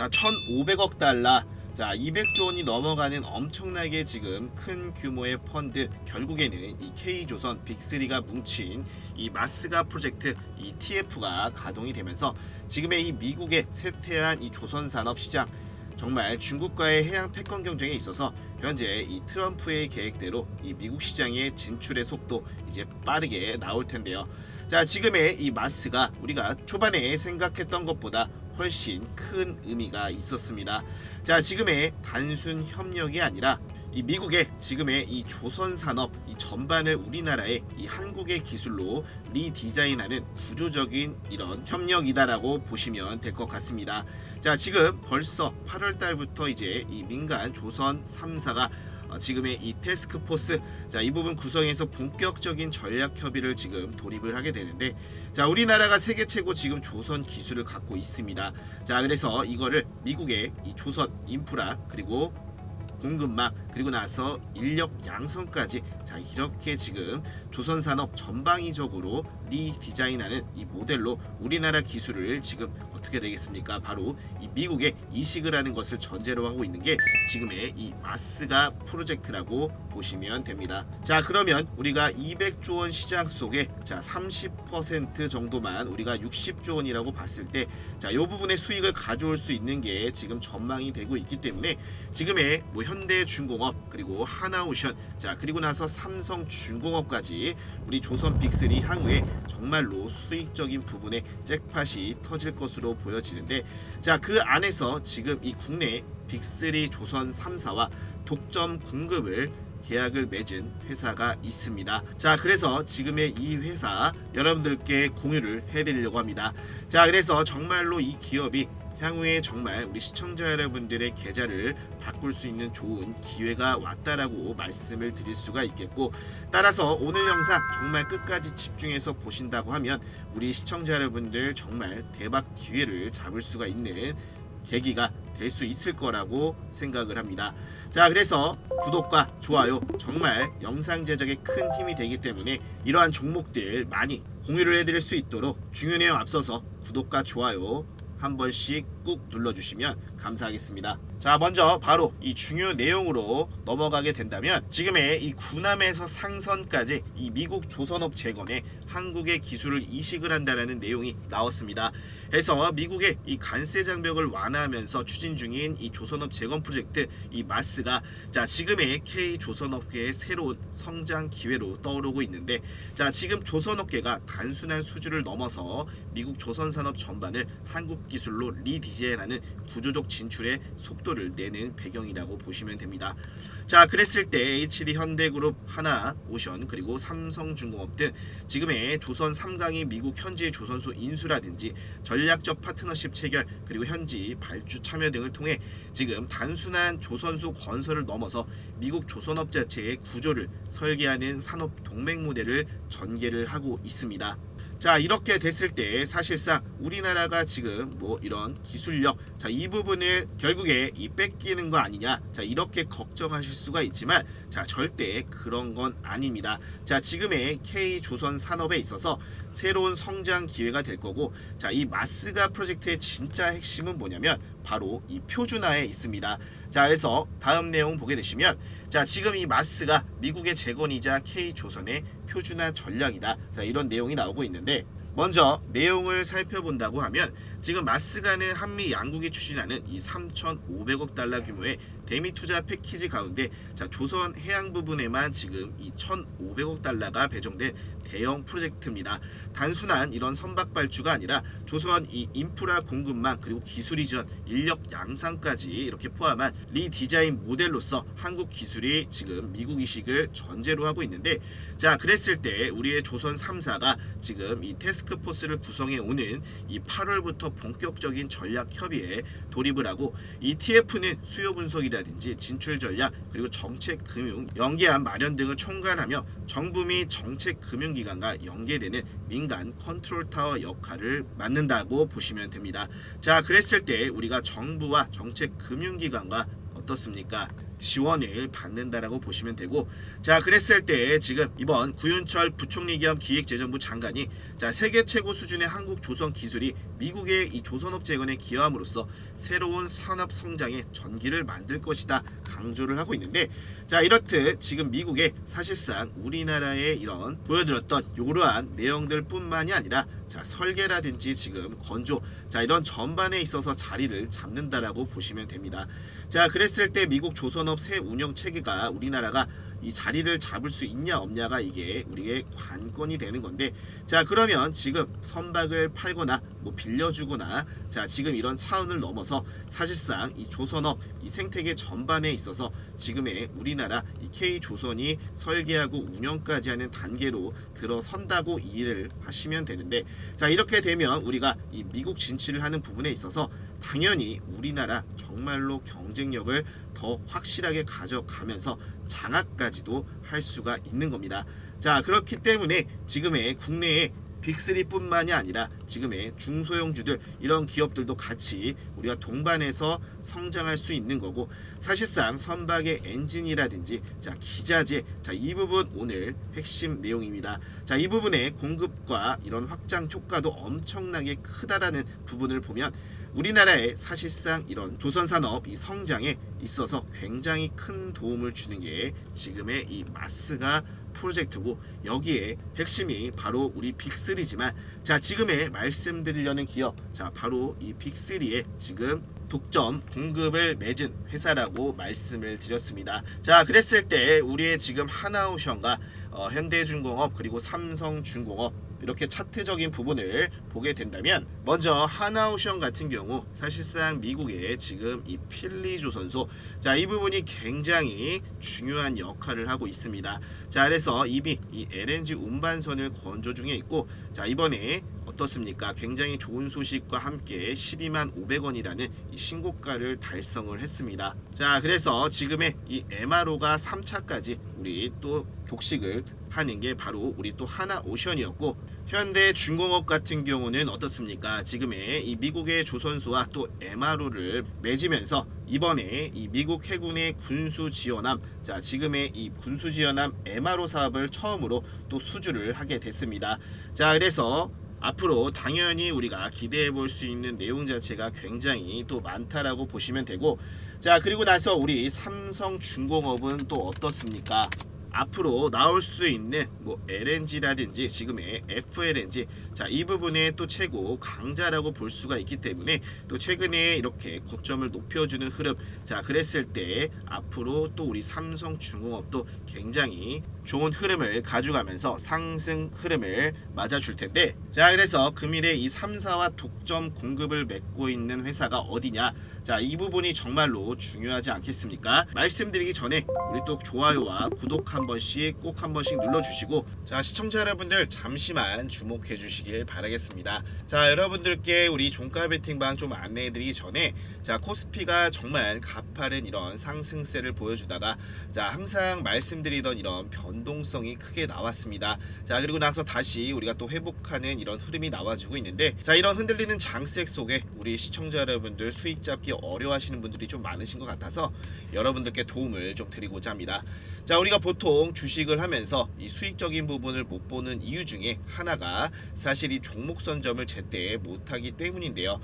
자 1,500억 달러. 자 200조 원이 넘어가는 엄청나게 지금 큰 규모의 펀드. 결국에는 이 K조선 빅3가 뭉친 이 마스가 프로젝트 이 TF가 가동이 되면서 지금의 이 미국의 쇠퇴한 이 조선 산업 시장. 정말 중국과의 해양 패권 경쟁에 있어서 현재 이 트럼프의 계획대로 이 미국 시장의 진출의 속도 이제 빠르게 나올 텐데요. 자, 지금의 이 마스가 우리가 초반에 생각했던 것보다 훨씬 큰 의미가 있었습니다. 자, 지금의 단순 협력이 아니라 이 미국의 지금의 이 조선 산업 이 전반을 우리나라의 이 한국의 기술로 리디자인하는 구조적인 이런 협력이다라고 보시면 될 것 같습니다. 자, 지금 벌써 8월 달부터 이제 이 민간 조선 3사가 어, 지금의 이 테스크 포스 자 이 부분 구성해서 본격적인 전략 협의를 지금 돌입을 하게 되는데 자 우리나라가 세계 최고 지금 조선 기술을 갖고 있습니다. 자 그래서 이거를 미국의 이 조선 인프라 그리고 공급망 그리고 나서 인력 양성까지. 자 이렇게 지금 조선 산업 전방위적으로 리디자인하는 이 모델로 우리나라 기술을 지금 어떻게 되겠습니까? 바로 이 미국에 이식을 하는 것을 전제로 하고 있는 게 지금의 이 마스가 프로젝트라고 보시면 됩니다. 자 그러면 우리가 200조 원 시장 속에 자30% 정도만 우리가 60조 원이라고 봤을 때 자 이 부분의 수익을 가져올 수 있는 게 지금 전망이 되고 있기 때문에 지금의 뭐 현대중공업 그리고 하나오션 자 그리고 나서 삼성중공업까지 우리 조선 빅3 향후에 정말로 수익적인 부분에 잭팟이 터질 것으로 보여지는데 자 그 안에서 지금 이 국내 빅3 조선 3사와 독점 공급을 계약을 맺은 회사가 있습니다. 자, 그래서 지금의 이 회사 여러분들께 공유를 해드리려고 합니다. 자, 그래서 정말로 이 기업이 향후에 정말 우리 시청자 여러분들의 계좌를 바꿀 수 있는 좋은 기회가 왔다라고 말씀을 드릴 수가 있겠고 따라서 오늘 영상 정말 끝까지 집중해서 보신다고 하면 우리 시청자 여러분들 정말 대박 기회를 잡을 수가 있는 계기가 될 수 있을 거라고 생각을 합니다. 자, 그래서 구독과 좋아요 정말 영상 제작에 큰 힘이 되기 때문에 이러한 종목들 많이 공유를 해드릴 수 있도록 중요 내용 앞서서 구독과 좋아요 한 번씩 꾹 눌러주시면 감사하겠습니다. 자, 먼저 바로 이 중요 내용으로 넘어가게 된다면 지금의 이 구남에서 상선까지 이 미국 조선업 재건에 한국의 기술을 이식을 한다라는 내용이 나왔습니다. 해서 미국의 이 관세 장벽을 완화하면서 추진 중인 이 조선업 재건 프로젝트 이 마스가 자 지금의 K 조선업계의 새로운 성장 기회로 떠오르고 있는데 자 지금 조선업계가 단순한 수주를 넘어서 미국 조선 산업 전반을 한국 기술로 리디자인하는 구조적 진출의 속도를 내는 배경이라고 보시면 됩니다. 자 그랬을 때 HD 현대그룹, 하나, 오션 그리고 삼성중공업 등 지금의 조선 3강이 미국 현지 조선소 인수라든지 전략적 파트너십 체결 그리고 현지 발주 참여 등을 통해 지금 단순한 조선소 건설을 넘어서 미국 조선업 자체의 구조를 설계하는 산업 동맹 모델을 전개를 하고 있습니다. 자 이렇게 됐을 때 사실상 우리나라가 지금 뭐 이런 기술력 자 이 부분을 결국에 이 뺏기는 거 아니냐. 자 이렇게 걱정하실 수가 있지만 자 절대 그런 건 아닙니다. 자 지금의 K 조선 산업에 있어서 새로운 성장 기회가 될 거고 자 이 마스가 프로젝트의 진짜 핵심은 뭐냐면 바로 이 표준화에 있습니다. 자 그래서 다음 내용 보게 되시면 자 지금 이 마스가 미국의 재건이자 K 조선의 표준화 전략이다. 자 이런 내용이 나오고 있는데 먼저 내용을 살펴본다고 하면 지금 마스가는 한미 양국이 추진하는 이 3,500억 달러 규모의 대미 투자 패키지 가운데 자 조선 해양 부분에만 지금 이 1,500억 달러가 배정된 대형 프로젝트입니다. 단순한 이런 선박 발주가 아니라 조선 이 인프라 공급망 그리고 기술 이전, 인력 양상까지 이렇게 포함한 리디자인 모델로서 한국 기술이 지금 미국 이식을 전제로 하고 있는데 자 그랬을 때 우리의 조선 3사가 지금 이 테스크포스를 구성해 오는 이 8월부터 본격적인 전략 협의에 돌입을 하고 이 TF는 수요 분석이라 든지 진출 전략 그리고 정책 금융 연계안 마련 등을 총괄하며 정부 및 정책 금융 기관과 연계되는 민간 컨트롤 타워 역할을 맡는다고 보시면 됩니다. 자, 그랬을 때 우리가 정부와 정책 금융 기관과 어떻습니까? 지원을 받는다라고 보시면 되고 자 그랬을 때 지금 이번 구윤철 부총리 겸 기획재정부 장관이 자 세계 최고 수준의 한국 조선 기술이 미국의 이 조선업 재건에 기여함으로써 새로운 산업 성장의 전기를 만들 것이다 강조를 하고 있는데 자 이렇듯 지금 미국의 사실상 우리나라의 이런 보여드렸던 이러한 내용들뿐만이 아니라 자 설계라든지 지금 건조 자 이런 전반에 있어서 자리를 잡는다라고 보시면 됩니다. 자 그랬을 때 미국 조선업 새 운영 체계가 우리나라가 이 자리를 잡을 수 있냐 없냐가 이게 우리의 관건이 되는 건데 자 그러면 지금 선박을 팔거나 뭐 빌려주거나 자 지금 이런 차원을 넘어서 사실상 이 조선업 이 생태계 전반에 있어서 지금의 우리나라 이 K 조선이 설계하고 운영까지 하는 단계로 들어선다고 이해를 하시면 되는데 자 이렇게 되면 우리가 이 미국 진출을 하는 부분에 있어서 당연히 우리나라 정말로 경쟁력을 더 확실하게 가져가면서 장악까지도 할 수가 있는 겁니다. 자 그렇기 때문에 지금의 국내에 빅3뿐만이 아니라 지금의 중소형주들 이런 기업들도 같이 우리가 동반해서 성장할 수 있는 거고 사실상 선박의 엔진이라든지 자 기자재 자이 부분 오늘 핵심 내용입니다. 자이 부분의 공급과 이런 확장 효과도 엄청나게 크다라는 부분을 보면 우리나라의 사실상 이런 조선 산업 이 성장에 있어서 굉장히 큰 도움을 주는 게 지금의 이 마스가 프로젝트고 여기에 핵심이 바로 우리 빅3지만 자 지금의 말씀드리려는 기업 자 바로 이 빅3의 지금 독점 공급을 맺은 회사라고 말씀을 드렸습니다. 자 그랬을 때 우리의 지금 하나오션과 어, 현대중공업 그리고 삼성중공업 이렇게 차트적인 부분을 보게 된다면 먼저 하나오션 같은 경우 사실상 미국의 지금 이 필리 조선소 자 이 부분이 굉장히 중요한 역할을 하고 있습니다. 자 그래서 이미 이 LNG 운반선을 건조 중에 있고 자 이번에 어떻습니까? 굉장히 좋은 소식과 함께 12만 500원이라는 이 신고가를 달성을 했습니다. 자 그래서 지금의 이 MRO가 3차까지 우리 또 독식을 하는 게 바로 우리 또 하나 오션이었고 현대 중공업 같은 경우는 어떻습니까? 지금의 이 미국의 조선소와 또 MRO를 맺으면서 이번에 이 미국 해군의 군수 지원함 자 지금의 이 군수 지원함 MRO 사업을 처음으로 또 수주를 하게 됐습니다. 자 그래서 앞으로 당연히 우리가 기대해 볼 수 있는 내용 자체가 굉장히 또 많다라고 보시면 되고 자 그리고 나서 우리 삼성중공업은 또 어떻습니까? 앞으로 나올 수 있는 뭐 LNG라든지 지금의 FLNG 자 이 부분에 또 최고 강자라고 볼 수가 있기 때문에 또 최근에 이렇게 고점을 높여주는 흐름. 자 그랬을 때 앞으로 또 우리 삼성중공업도 굉장히 좋은 흐름을 가져가면서 상승 흐름을 맞아줄 텐데. 자 그래서 금일에 이 3사와 독점 공급을 맺고 있는 회사가 어디냐? 자 이 부분이 정말로 중요하지 않겠습니까? 말씀드리기 전에 우리 또 좋아요와 구독 한 번씩 꼭 한 번씩 눌러주시고 자 시청자 여러분들 잠시만 주목해 주시길 바라겠습니다. 자 여러분들께 우리 종가 베팅방 좀 안내해 드리기 전에 자 코스피가 정말 가파른 이런 상승세를 보여주다가 자 항상 말씀드리던 이런 변 동성이 크게 나왔습니다. 자 그리고 나서 다시 우리가 또 회복하는 이런 흐름이 나와주고 있는데 자 이런 흔들리는 장색 속에 우리 시청자 여러분들 수익 잡기 어려워하시는 분들이 좀 많으신 것 같아서 여러분들께 도움을 좀 드리고자 합니다. 자 우리가 보통 주식을 하면서 이 수익적인 부분을 못 보는 이유 중에 하나가 사실 이 종목 선점을 제때 못하기 때문인데요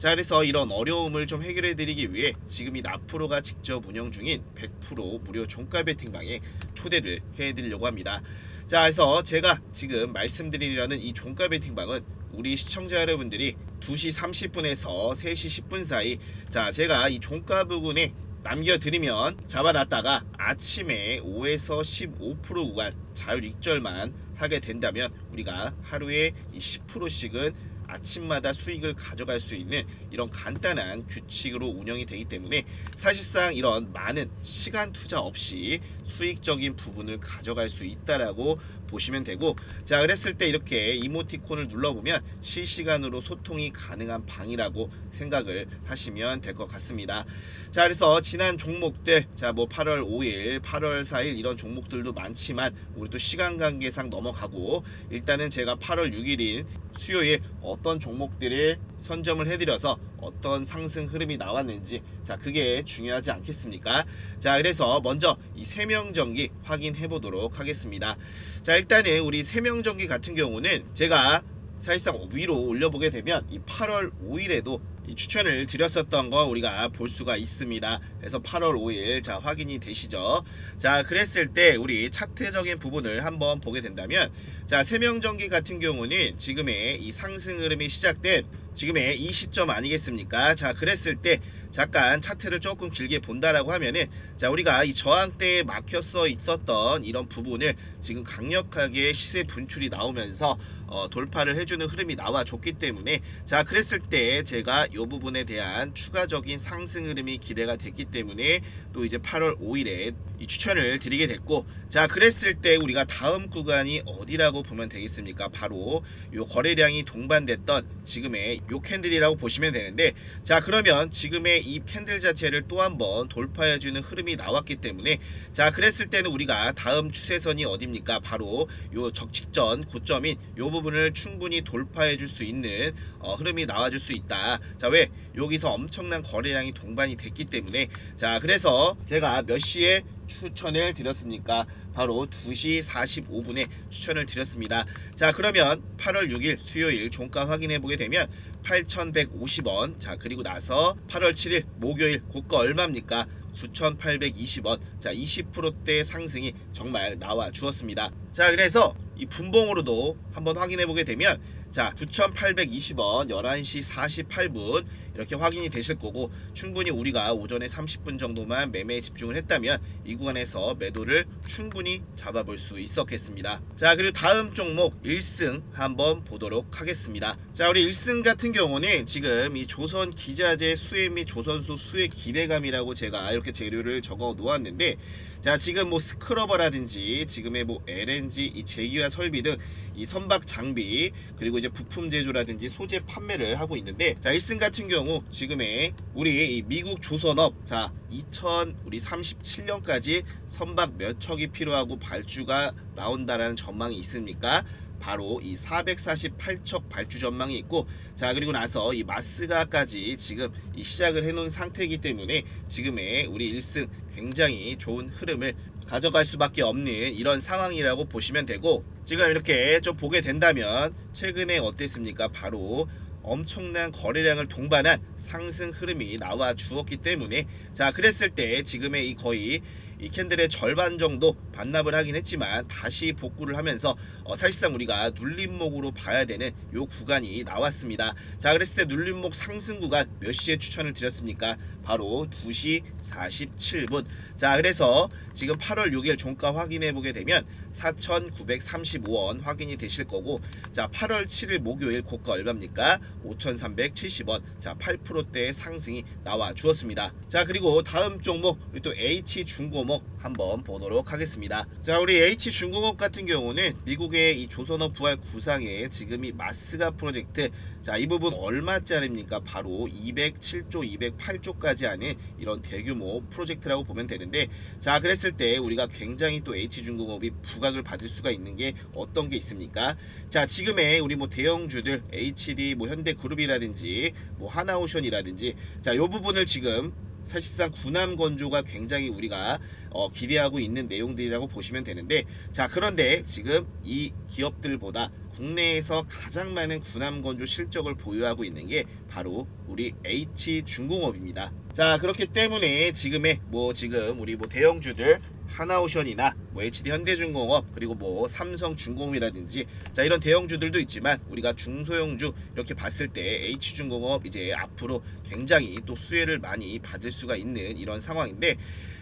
자 그래서 이런 어려움을 좀 해결해 드리기 위해 지금 이 나프로가 직접 운영 중인 100% 무료 종가 베팅방에 초대를 해 드리려고 합니다. 자 그래서 제가 지금 말씀드리려는 이 종가 베팅방은 우리 시청자 여러분들이 2시 30분에서 3시 10분 사이 자 제가 이 종가 부분에 남겨드리면 잡아놨다가 아침에 5에서 15% 구간 자율 익절만 하게 된다면 우리가 하루에 이 10%씩은 아침마다 수익을 가져갈 수 있는 이런 간단한 규칙으로 운영이 되기 때문에 사실상 이런 많은 시간 투자 없이 수익적인 부분을 가져갈 수 있다라고 보시면 되고 자 그랬을 때 이렇게 이모티콘을 눌러보면 실시간으로 소통이 가능한 방이라고 생각을 하시면 될 것 같습니다. 자 그래서 지난 종목들 자 뭐 8월 5일 8월 4일 이런 종목들도 많지만 우리 또 시간 관계상 넘어가고 일단은 제가 8월 6일인 수요일 어떤 종목들을 선점을 해드려서 어떤 상승 흐름이 나왔는지 자 그게 중요하지 않겠습니까? 자 그래서 먼저 이 세명전기 확인해 보도록 하겠습니다. 자 일단은 우리 세명전기 같은 경우는 제가 사실상 위로 올려보게 되면 이 8월 5일에도 이 추천을 드렸었던 거 우리가 볼 수가 있습니다. 그래서 8월 5일 자 확인이 되시죠. 자 그랬을 때 우리 차트적인 부분을 한번 보게 된다면 자 세명전기 같은 경우는 지금의 이 상승 흐름이 시작된 지금의 이 시점 아니겠습니까? 자 그랬을 때 잠깐 차트를 조금 길게 본다라고 하면은 자 우리가 이 저항대에 막혔어 있었던 이런 부분을 지금 강력하게 시세 분출이 나오면서 어, 돌파를 해주는 흐름이 나와줬기 때문에 자 그랬을 때 제가 이 부분에 대한 추가적인 상승 흐름이 기대가 됐기 때문에 또 이제 8월 5일에 이 추천을 드리게 됐고 자 그랬을 때 우리가 다음 구간이 어디라고 보면 되겠습니까? 바로 요 거래량이 동반됐던 지금의 요 캔들이라고 보시면 되는데 자 그러면 지금의 이 캔들 자체를 또 한번 돌파해주는 흐름이 나왔기 때문에 자 그랬을 때는 우리가 다음 추세선이 어딥니까? 바로 요 적직전 고점인 요 부분을 충분히 돌파해 줄 수 있는 어, 흐름이 나와줄 수 있다 자 왜 여기서 엄청난 거래량이 동반이 됐기 때문에 자 그래서 제가 몇 시에 추천을 드렸습니까? 바로 2시 45분에 추천을 드렸습니다. 자 그러면 8월 6일 수요일 종가 확인해 보게 되면 8,150원. 자 그리고 나서 8월 7일 목요일 고가 얼마입니까? 9,820원. 자 20%대 상승이 정말 나와 주었습니다. 자 그래서 이 분봉으로도 한번 확인해 보게 되면 자 9,820원 11시 48분 이렇게 확인이 되실 거고 충분히 우리가 오전에 30분 정도만 매매에 집중을 했다면 이 구간에서 매도를 충분히 잡아볼 수 있었겠습니다. 자 그리고 다음 종목 1승 한번 보도록 하겠습니다. 자 우리 1승 같은 경우는 지금 이 조선 기자재 수혜 및 조선소 수혜 기대감이라고 제가 이렇게 재료를 적어 놓았는데 자 지금 뭐 스크러버라든지 지금의 뭐 LNG 이 제기와 설비 등 이 선박 장비 그리고 이제 부품 제조라든지 소재 판매를 하고 있는데 자 1승 같은 경우 지금의 우리 이 미국 조선업 자 2000 우리 37년까지 선박 몇 척이 필요하고 발주가 나온다라는 전망이 있습니까? 바로 이 448척 발주 전망이 있고 자 그리고 나서 이 마스가까지 지금 이 시작을 해놓은 상태이기 때문에 지금의 우리 1승 굉장히 좋은 흐름을 가져갈 수밖에 없는 이런 상황이라고 보시면 되고 지금 이렇게 좀 보게 된다면 최근에 어땠습니까? 바로 엄청난 거래량을 동반한 상승 흐름이 나와 주었기 때문에 자 그랬을 때 지금의 이 거의 이 캔들의 절반 정도 반납을 하긴 했지만 다시 복구를 하면서 어, 사실상 우리가 눌림목으로 봐야 되는 요 구간이 나왔습니다. 자 그랬을 때 눌림목 상승 구간 몇 시에 추천을 드렸습니까? 바로 2시 47분. 자 그래서 지금 8월 6일 종가 확인해 보게 되면 4,935원 확인이 되실 거고 자 8월 7일 목요일 고가 얼마입니까? 5,370원. 자 8%대의 상승이 나와 주었습니다. 자 그리고 다음 종목 또 H 중공업 한번 보도록 하겠 습니다. 자 우리 H 중공업 같은 경우는 미국의 이 조선업 부활 구상에 지금 이 마스가 프로젝트 자 이 부분 얼마짜리입니까? 바로 207조 208조까지 하는 이런 대규모 프로젝트라고 보면 되는데 자 그랬을 때 우리가 굉장히 또 H중공업이 부각을 받을 수가 있는 게 어떤 게 있습니까? 자 지금의 우리 뭐 대형주들 HD 뭐 현대그룹이라든지 뭐 하나오션이라든지 자 요 부분을 지금 사실상 군함 건조가 굉장히 우리가 어, 기대하고 있는 내용들이라고 보시면 되는데 자 그런데 지금 이 기업들보다 국내에서 가장 많은 군함 건조 실적을 보유하고 있는 게 바로 우리 H 중공업입니다. 자 그렇기 때문에 지금의 뭐 지금 우리 뭐 대형주들 하나오션이나 뭐 HD 현대중공업 그리고 뭐 삼성중공업이라든지 자 이런 대형주들도 있지만 우리가 중소형주 이렇게 봤을 때 H중공업 이제 앞으로 굉장히 또 수혜를 많이 받을 수가 있는 이런 상황인데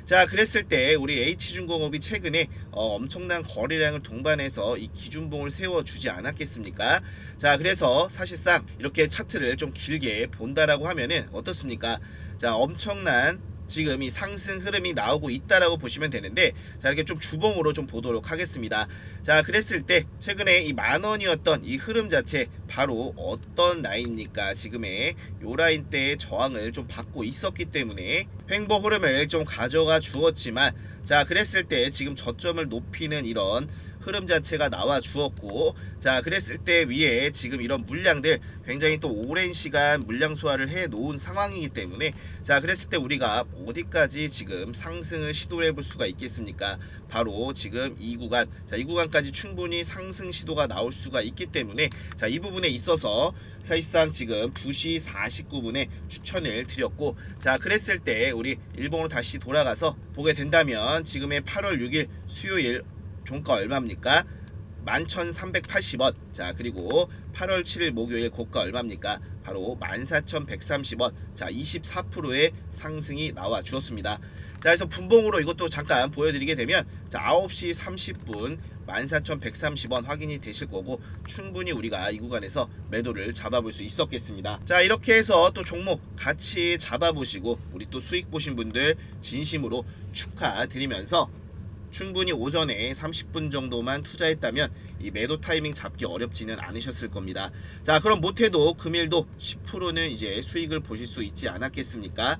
자 그랬을 때 우리 H중공업이 최근에 어, 엄청난 거래량을 동반해서 이 기준봉을 세워주지 않았겠습니까? 자 그래서 사실상 이렇게 차트를 좀 길게 본다라고 하면은 어떻습니까? 자 엄청난 지금 이 상승 흐름이 나오고 있다라고 보시면 되는데 자 이렇게 좀 주봉으로 좀 보도록 하겠습니다. 자 그랬을 때 최근에 이 만 원이었던 이 흐름 자체 바로 어떤 라인입니까? 지금의 요 라인 때의 저항을 좀 받고 있었기 때문에 횡보 흐름을 좀 가져가 주었지만 자 그랬을 때 지금 저점을 높이는 이런 흐름 자체가 나와 주었고 자 그랬을 때 위에 지금 이런 물량들 굉장히 또 오랜 시간 물량 소화를 해 놓은 상황이기 때문에 자 그랬을 때 우리가 어디까지 지금 상승을 시도해 볼 수가 있겠습니까? 바로 지금 이 구간 자이 구간까지 충분히 상승 시도가 나올 수가 있기 때문에 자 이 부분에 있어서 사실상 지금 2시 49분에 추천을 드렸고 자 그랬을 때 우리 일본으로 다시 돌아가서 보게 된다면 지금의 8월 6일 수요일 종가 얼마입니까? 11,380원. 자, 그리고 8월 7일 목요일 고가 얼마입니까? 바로 14,130원. 자, 24%의 상승이 나와 주었습니다. 자, 그래서 분봉으로 이것도 잠깐 보여드리게 되면 자, 9시 30분 14,130원 확인이 되실 거고 충분히 우리가 이 구간에서 매도를 잡아볼 수 있었겠습니다. 자, 이렇게 해서 또 종목 같이 잡아보시고 우리 또 수익 보신 분들 진심으로 축하드리면서 충분히 오전에 30분 정도만 투자했다면 이 매도 타이밍 잡기 어렵지는 않으셨을 겁니다. 자, 그럼 못해도 금일도 10%는 이제 수익을 보실 수 있지 않았겠습니까?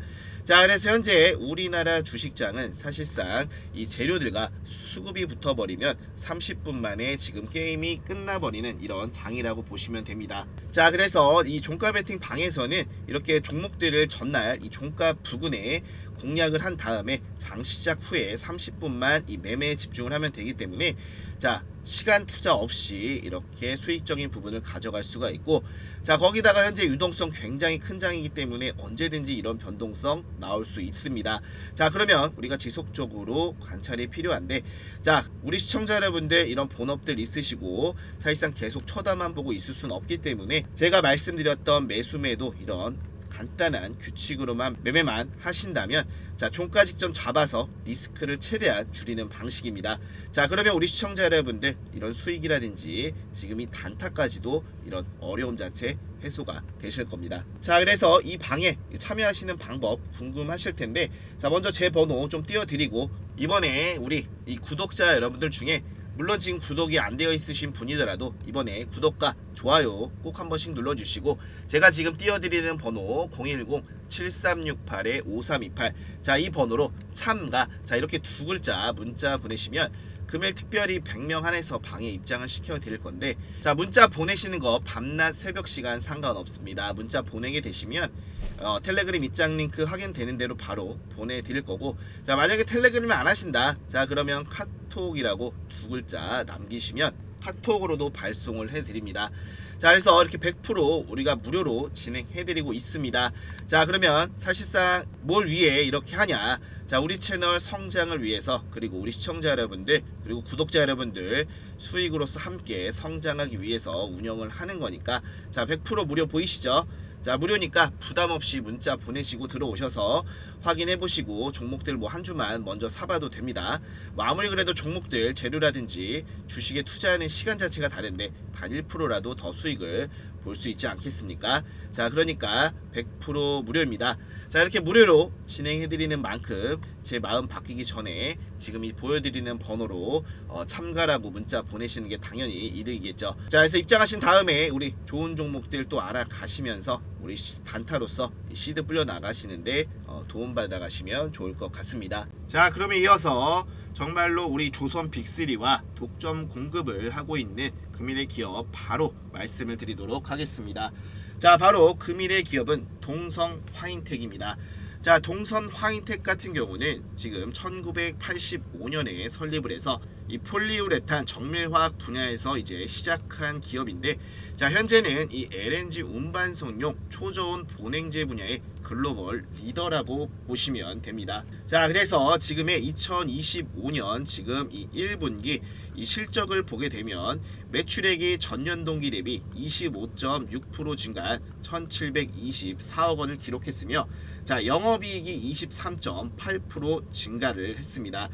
자, 그래서 현재 우리나라 주식장은 사실상 이 재료들과 수급이 붙어버리면 30분 만에 지금 게임이 끝나버리는 이런 장이라고 보시면 됩니다. 자, 그래서 이 종가 베팅 방에서는 이렇게 종목들을 전날 이 종가 부근에 공략을 한 다음에 장 시작 후에 30분만 이 매매에 집중을 하면 되기 때문에 자 시간 투자 없이 이렇게 수익적인 부분을 가져갈 수가 있고 자 거기다가 현재 유동성 굉장히 큰 장이기 때문에 언제든지 이런 변동성 나올 수 있습니다. 자 그러면 우리가 지속적으로 관찰이 필요한데 자 우리 시청자 여러분들 이런 본업들 있으시고 사실상 계속 쳐다만 보고 있을 수는 없기 때문에 제가 말씀드렸던 매수매도 이런 간단한 규칙으로만 매매만 하신다면 자 종가 직전 잡아서 리스크를 최대한 줄이는 방식입니다. 자 그러면 우리 시청자 여러분들 이런 수익이라든지 지금 이 단타까지도 이런 어려움 자체 해소가 되실 겁니다. 자 그래서 이 방에 참여하시는 방법 궁금하실 텐데 자 먼저 제 번호 좀 띄워드리고 이번에 우리 이 구독자 여러분들 중에 물론 지금 구독이 안 되어 있으신 분이더라도 이번에 구독과 좋아요 꼭 한 번씩 눌러주시고 제가 지금 띄워드리는 번호 010-7368-5328 자 이 번호로 참가. 자 이렇게 두 글자 문자 보내시면 금일 특별히 100명 한해서 방에 입장을 시켜 드릴 건데 자 문자 보내시는 거 밤낮 새벽 시간 상관없습니다. 문자 보내게 되시면 어, 텔레그램 입장 링크 확인되는 대로 바로 보내드릴 거고 자 만약에 텔레그램을 안 하신다. 자 그러면 카톡이라고 두 글자 남기시면 카톡으로도 발송을 해드립니다. 자 그래서 이렇게 100% 우리가 무료로 진행해드리고 있습니다. 자 그러면 사실상 뭘 위해 이렇게 하냐? 자 우리 채널 성장을 위해서 그리고 우리 시청자 여러분들 그리고 구독자 여러분들 수익으로서 함께 성장하기 위해서 운영을 하는 거니까 자 100% 무료 보이시죠 자 무료니까 부담 없이 문자 보내시고 들어오셔서 확인해 보시고 종목들 뭐 한 주만 먼저 사봐도 됩니다. 뭐 아무리 그래도 종목들 재료라든지 주식에 투자하는 시간 자체가 다른데 단 1%라도 더 수익을 볼 수 있지 않겠습니까? 자 그러니까 100% 무료입니다. 자 이렇게 무료로 진행해드리는 만큼 제 마음 바뀌기 전에 지금 이 보여드리는 번호로 어, 참가라고 문자 보내시는 게 당연히 이득이겠죠. 자 그래서 입장하신 다음에 우리 좋은 종목들 또 알아가시면서 우리 시- 단타로서 이 시드 불려 나가시는데 어, 도움 받아 가시면 좋을 것 같습니다. 자 그러면 이어서 정말로 우리 조선 빅3와 독점 공급을 하고 있는 금일의 기업 바로 말씀을 드리도록 하겠습니다. 자 바로 금일의 기업은 동성 화인텍입니다. 자 동선 화인텍 같은 경우는 지금 1985년에 설립을 해서 이 폴리우레탄 정밀화학 분야에서 이제 시작한 기업인데 자 현재는 이 LNG 운반송용 초저온 보냉제 분야의 글로벌 리더라고 보시면 됩니다. 자 그래서 지금의 2025년 지금 이 1분기 이 실적을 보게 되면 매출액이 전년 동기 대비 25.6% 증가한 1,724억 원을 기록했으며 자 영업이익이 23.8% 증가를 했습니다.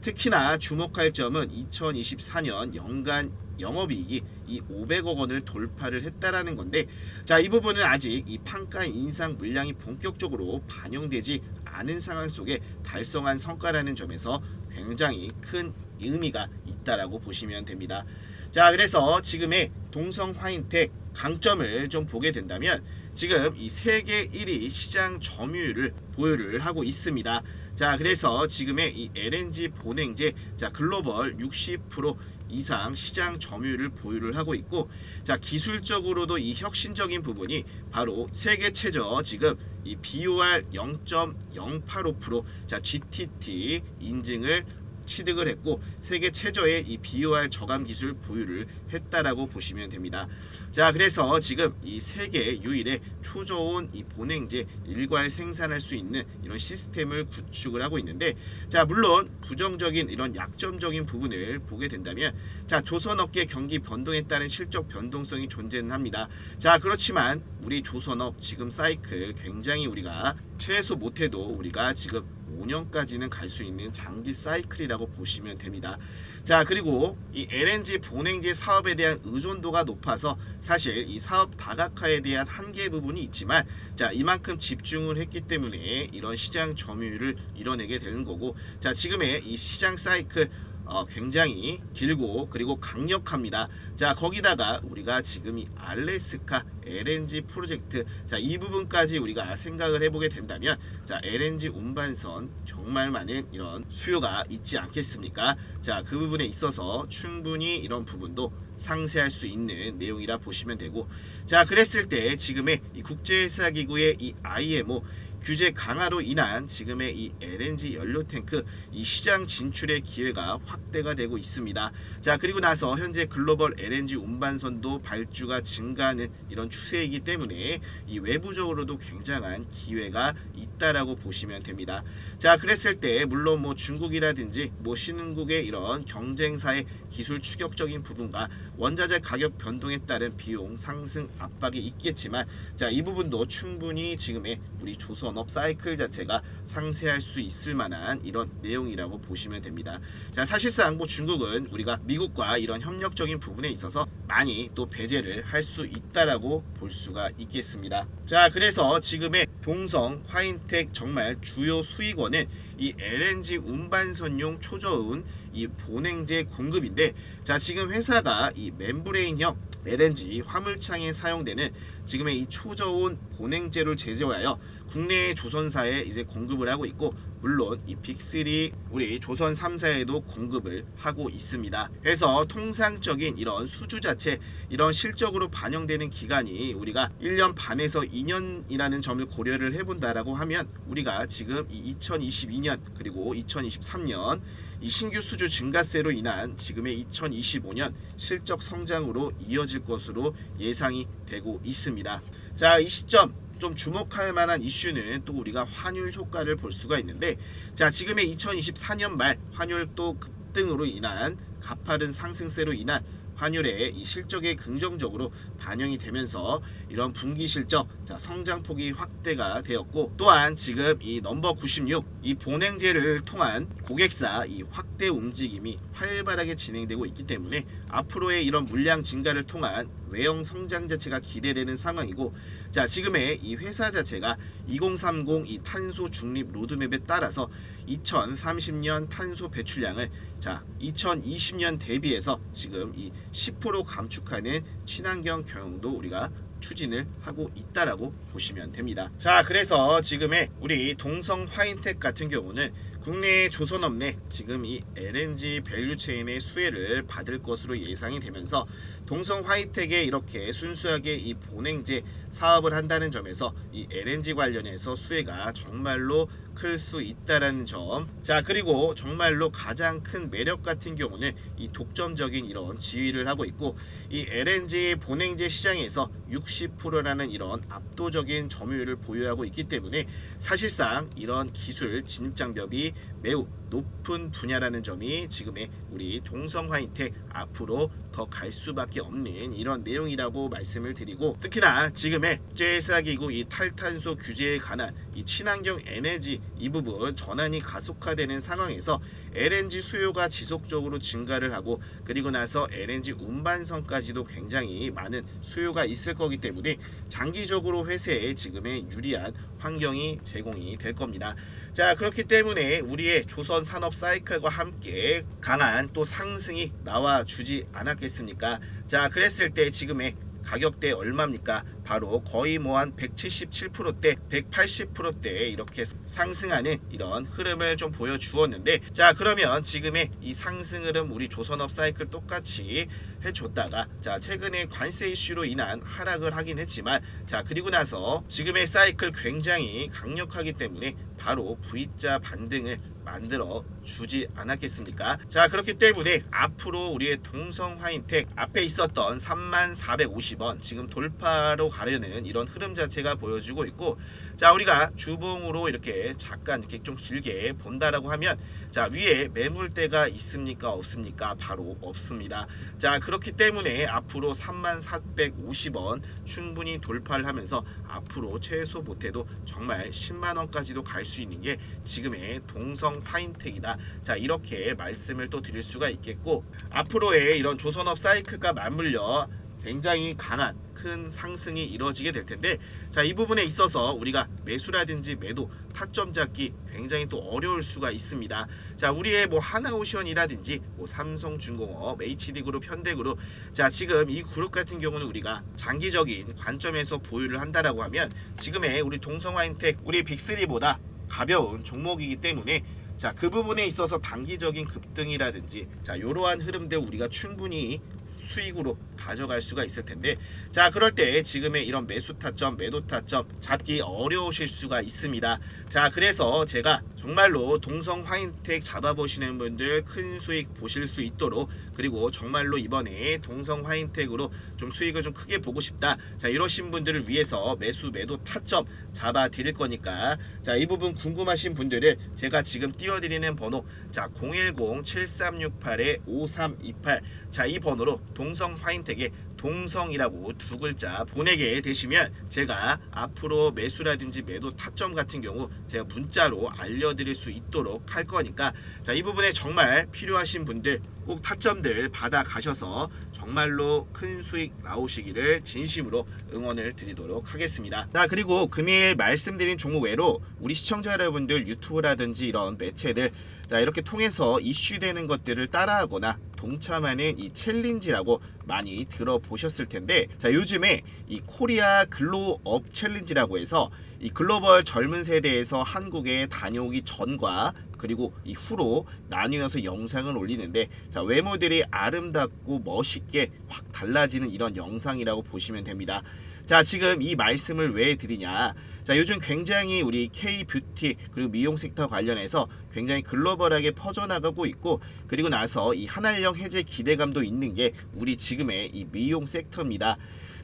특히나 주목할 점은 2024년 연간 영업이익이 이 500억 원을 돌파를 했다라는 건데 자 이 부분은 아직 이 판가 인상 물량이 본격적으로 반영되지 않은 상황 속에 달성한 성과라는 점에서 굉장히 큰 의미가 있다라고 보시면 됩니다. 자 그래서 지금의 동성 화인텍 강점을 좀 보게 된다면 지금 이 세계 1위 시장 점유율을 보유를 하고 있습니다. 자 그래서 지금의 이 LNG 보냉제 자 글로벌 60% 이상 시장 점유율을 보유를 하고 있고 자 기술적으로도 이 혁신적인 부분이 바로 세계 최저 지금 이 BOR 0.085%자 GTT 인증을 취득을 했고 세계 최저의 이 BOR 저감 기술 보유를 했다라고 보시면 됩니다. 자 그래서 지금 이 세계 유일의 초저온 이 본행제 일괄 생산할 수 있는 이런 시스템을 구축을 하고 있는데 자 물론 부정적인 이런 약점적인 부분을 보게 된다면 자 조선업계 경기 변동에 따른 실적 변동성이 존재는 합니다. 자 그렇지만 우리 조선업 지금 사이클 굉장히 우리가 최소 못해도 우리가 지금 5년까지는 갈 수 있는 장기 사이클이라고 보시면 됩니다. 자 그리고 이 LNG 본행제 사업에 대한 의존도가 높아서 사실 이 사업 다각화에 대한 한계 부분이 있지만 자 이만큼 집중을 했기 때문에 이런 시장 점유율을 이뤄내게 되는 거고 자 지금의 이 시장 사이클 어, 굉장히 길고 그리고 강력합니다. 자 거기다가 우리가 지금 이 알래스카 LNG 프로젝트 자 이 부분까지 우리가 생각을 해보게 된다면 자 LNG 운반선 정말 많은 이런 수요가 있지 않겠습니까? 자 그 부분에 있어서 충분히 이런 부분도 상세할 수 있는 내용이라 보시면 되고 자 그랬을 때 지금의 이 국제회사기구의 이 IMO 규제 강화로 인한 지금의 이 LNG 연료 탱크 이 시장 진출의 기회가 확대가 되고 있습니다. 자 그리고 나서 현재 글로벌 LNG 운반선도 발주가 증가하는 이런 추세이기 때문에 이 외부적으로도 굉장한 기회가 있다라고 보시면 됩니다. 자 그랬을 때 물론 뭐 중국이라든지 뭐 신흥국의 이런 경쟁사의 기술 추격적인 부분과 원자재 가격 변동에 따른 비용 상승 압박이 있겠지만 자 이 부분도 충분히 지금의 우리 조선 업 사이클 자체가 상쇄할 수 있을 만한 이런 내용이라고 보시면 됩니다. 자 사실상 뭐 중국은 우리가 미국과 이런 협력적인 부분에 있어서 많이 또 배제를 할 수 있다라고 볼 수가 있겠습니다. 자 그래서 지금의 동성 화인텍 정말 주요 수익원은 이 LNG 운반선용 초저온 이 본행제 공급인데 자 지금 회사가 이 멤브레인형 LNG 화물창에 사용되는 지금의 이 초저온 본행제를 제조하여 국내 조선사에 이제 공급을 하고 있고 물론 이 빅3 우리 조선 3사에도 공급을 하고 있습니다. 그래서 통상적인 이런 수주 자체 이런 실적으로 반영되는 기간이 우리가 1년 반에서 2년이라는 점을 고려를 해본다라고 하면 우리가 지금 이 2022년 그리고 2023년 이 신규 수주 증가세로 인한 지금의 2025년 실적 성장으로 이어질 것으로 예상이 되고 있습니다. 자, 이 시점 좀 주목할 만한 이슈는 또 우리가 환율 효과를 볼 수가 있는데 자, 지금의 2024년 말 환율 또 급등으로 인한 가파른 상승세로 인한 환율의 이 실적에 긍정적으로 반영이 되면서 이런 분기 실적 자 성장폭이 확대가 되었고 또한 지금 이 넘버 96 이 본행제를 통한 고객사 이 확대 움직임이 활발하게 진행되고 있기 때문에 앞으로의 이런 물량 증가를 통한 외형 성장 자체가 기대되는 상황이고 자 지금의 이 회사 자체가 2030 이 탄소 중립 로드맵에 따라서 2030년 탄소 배출량을 자 2020년 대비해서 지금 이 10% 감축하는 친환경 경영도 우리가 추진을 하고 있다라고 보시면 됩니다. 자, 그래서 지금의 우리 동성 화인텍 같은 경우는 국내 조선업 내 지금 이 LNG 밸류 체인의 수혜를 받을 것으로 예상이 되면서 동성 화이텍에 이렇게 순수하게 이 본행제 사업을 한다는 점에서 이 LNG 관련해서 수혜가 정말로 클 수 있다라는 점. 자, 그리고 정말로 가장 큰 매력 같은 경우는 이 독점적인 이런 지위를 하고 있고 이 LNG 본행제 시장에서 60%라는 이런 압도적인 점유율을 보유하고 있기 때문에 사실상 이런 기술 진입 장벽이 매우 높은 분야라는 점이 지금의 우리 동성 화이텍 앞으로 더 갈 수밖에 없는 이런 내용이라고 말씀을 드리고 특히나 지금의 국제회사기구 이 탈탄소 규제에 관한 이 친환경 에너지 이 부분 전환이 가속화되는 상황에서 LNG 수요가 지속적으로 증가를 하고 그리고 나서 LNG 운반선까지도 굉장히 많은 수요가 있을 거기 때문에 장기적으로 회사에 지금의 유리한 환경이 제공이 될 겁니다. 자 그렇기 때문에 우리의 조선 산업 사이클과 함께 강한 또 상승이 나와 주지 않았겠습니까? 자 그랬을 때 지금의 가격대 얼마입니까? 바로 거의 뭐 한 177%대, 180%대 이렇게 상승하는 이런 흐름을 좀 보여주었는데 자 그러면 지금의 이 상승 흐름 우리 조선업 사이클 똑같이 해줬다가 자 최근에 관세 이슈로 인한 하락을 하긴 했지만 자 그리고 나서 지금의 사이클 굉장히 강력하기 때문에 바로 V자 반등을 만들어 주지 않았겠습니까? 자 그렇기 때문에 앞으로 우리의 동성 화인텍 앞에 있었던 3450원 지금 돌파로 가려는 이런 흐름 자체가 보여주고 있고 자 우리가 주봉으로 이렇게 잠깐 이렇게 좀 길게 본다라고 하면 자 위에 매물대가 있습니까 없습니까? 바로 없습니다. 자 그렇기 때문에 앞으로 3450원 충분히 돌파를 하면서 앞으로 최소 못해도 정말 10만원까지도 갈 수 있는 게 지금의 동성 파인텍이다. 자 이렇게 말씀을 또 드릴 수가 있겠고 앞으로의 이런 조선업 사이클과 맞물려 굉장히 강한 큰 상승이 이루어지게 될 텐데 자 이 부분에 있어서 우리가 매수라든지 매도 타점 잡기 굉장히 또 어려울 수가 있습니다. 자 우리의 뭐 하나오션이라든지 뭐 삼성중공업, HD그룹, 현대그룹 자 지금 이 그룹 같은 경우는 우리가 장기적인 관점에서 보유를 한다라고 하면 지금의 우리 동성화인텍 우리 빅3보다 가벼운 종목이기 때문에 자 그 부분에 있어서 단기적인 급등이라든지 자 이러한 흐름들 우리가 충분히 수익으로 가져갈 수가 있을 텐데 자 그럴 때 지금의 이런 매수 타점 매도 타점 잡기 어려우실 수가 있습니다. 자 그래서 제가 정말로 동성 화인텍 잡아보시는 분들 큰 수익 보실 수 있도록 그리고 정말로 이번에 동성 화인텍으로 좀 수익을 좀 크게 보고 싶다. 자 이러신 분들을 위해서 매수 매도 타점 잡아 드릴 거니까. 자 이 부분 궁금하신 분들은 제가 지금 띄워드리는 번호. 자 010-7368-5328 자 이 번호로 동성 화인텍의 동성이라고 두 글자 보내게 되시면 제가 앞으로 매수라든지 매도 타점 같은 경우 제가 문자로 알려드릴 수 있도록 할 거니까 자 이 부분에 정말 필요하신 분들 꼭 타점들 받아 가셔서 정말로 큰 수익 나오시기를 진심으로 응원을 드리도록 하겠습니다. 자 그리고 금일 말씀드린 종목 외로 우리 시청자 여러분들 유튜브라든지 이런 매체들 자 이렇게 통해서 이슈되는 것들을 따라하거나 동참하는 이 챌린지라고 많이 들어보셨을 텐데 자 요즘에 이 코리아 글로업 챌린지라고 해서 이 글로벌 젊은 세대에서 한국에 다녀오기 전과 그리고 이후로 나뉘어서 영상을 올리는데 자 외모들이 아름답고 멋있게 확 달라지는 이런 영상이라고 보시면 됩니다. 자 지금 이 말씀을 왜 드리냐 자 요즘 굉장히 우리 K 뷰티 그리고 미용 섹터 관련해서 굉장히 글로벌하게 퍼져나가고 있고 그리고 나서 이 한알령 해제 기대감도 있는 게 우리 지금의 이 미용 섹터입니다.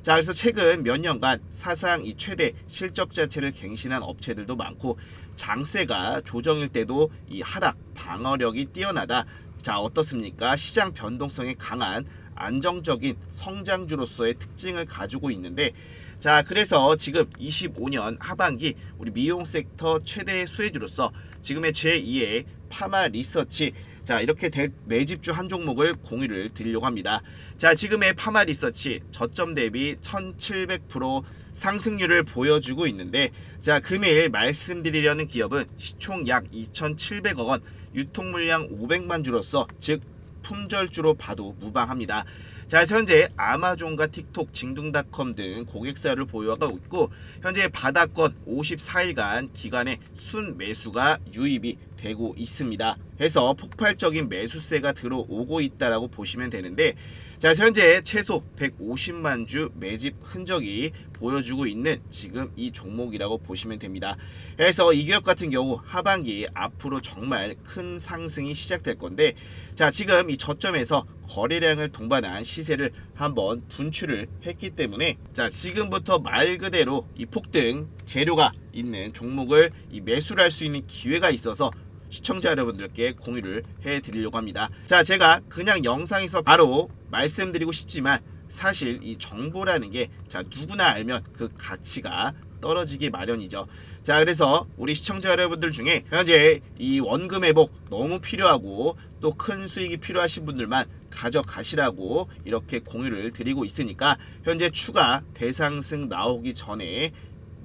자 그래서 최근 몇 년간 사상 이 최대 실적 자체를 갱신한 업체들도 많고 장세가 조정일 때도 이 하락 방어력이 뛰어나다. 자 어떻습니까? 시장 변동성이 강한 안정적인 성장주로서의 특징을 가지고 있는데 자 그래서 지금 25년 하반기 우리 미용 섹터 최대 수혜주로서 지금의 제2의 파마 리서치 자 이렇게 대, 매집주 한 종목을 공유를 드리려고 합니다. 자 지금의 파마 리서치 저점 대비 1700% 상승률을 보여주고 있는데 자 금일 말씀드리려는 기업은 시총 약 2,700억 원 유통 물량 500만 주로서 즉 품절주로 봐도 무방합니다. 자, 현재 아마존과 틱톡, 징둥닷컴 등 고객사를 보유하고 있고 현재 바닥권 54일간 기간에 순 매수가 유입이 되고 있습니다. 해서 폭발적인 매수세가 들어오고 있다라고 보시면 되는데 자, 현재 최소 150만 주 매집 흔적이 보여주고 있는 지금 이 종목이라고 보시면 됩니다. 그래서 이 기업 같은 경우 하반기 앞으로 정말 큰 상승이 시작될 건데 자, 지금 이 저점에서 거래량을 동반한 시세를 한번 분출을 했기 때문에 자, 지금부터 말 그대로 이 폭등 재료가 있는 종목을 이 매수를 할 수 있는 기회가 있어서 시청자 여러분들께 공유를 해 드리려고 합니다. 자, 제가 그냥 영상에서 바로 말씀드리고 싶지만 사실 이 정보라는 게 자, 누구나 알면 그 가치가 떨어지기 마련이죠. 자, 그래서 우리 시청자 여러분들 중에 현재 이 원금 회복 너무 필요하고 또 큰 수익이 필요하신 분들만 가져가시라고 이렇게 공유를 드리고 있으니까 현재 추가 대상승 나오기 전에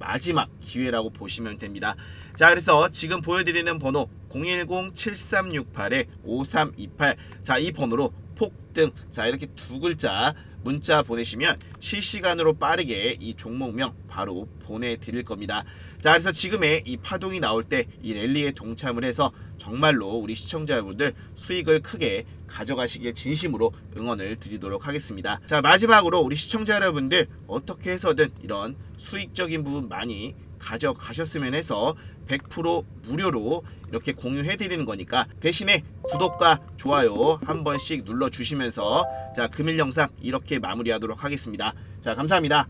마지막 기회라고 보시면 됩니다. 자, 그래서 지금 보여드리는 번호 010-7368-5328. 자, 이 번호로 폭등 자 이렇게 두 글자 문자 보내시면 실시간으로 빠르게 이 종목명 바로 보내드릴 겁니다. 자 그래서 지금의 이 파동이 나올 때 이 랠리에 동참을 해서 정말로 우리 시청자 여러분들 수익을 크게 가져가시길 진심으로 응원을 드리도록 하겠습니다. 자 마지막으로 우리 시청자 여러분들 어떻게 해서든 이런 수익적인 부분 많이 가져가셨으면 해서 100% 무료로 이렇게 공유해 드리는 거니까 대신에 구독과 좋아요 한 번씩 눌러 주시면서 자 금일 영상 이렇게 마무리하도록 하겠습니다. 자 감사합니다.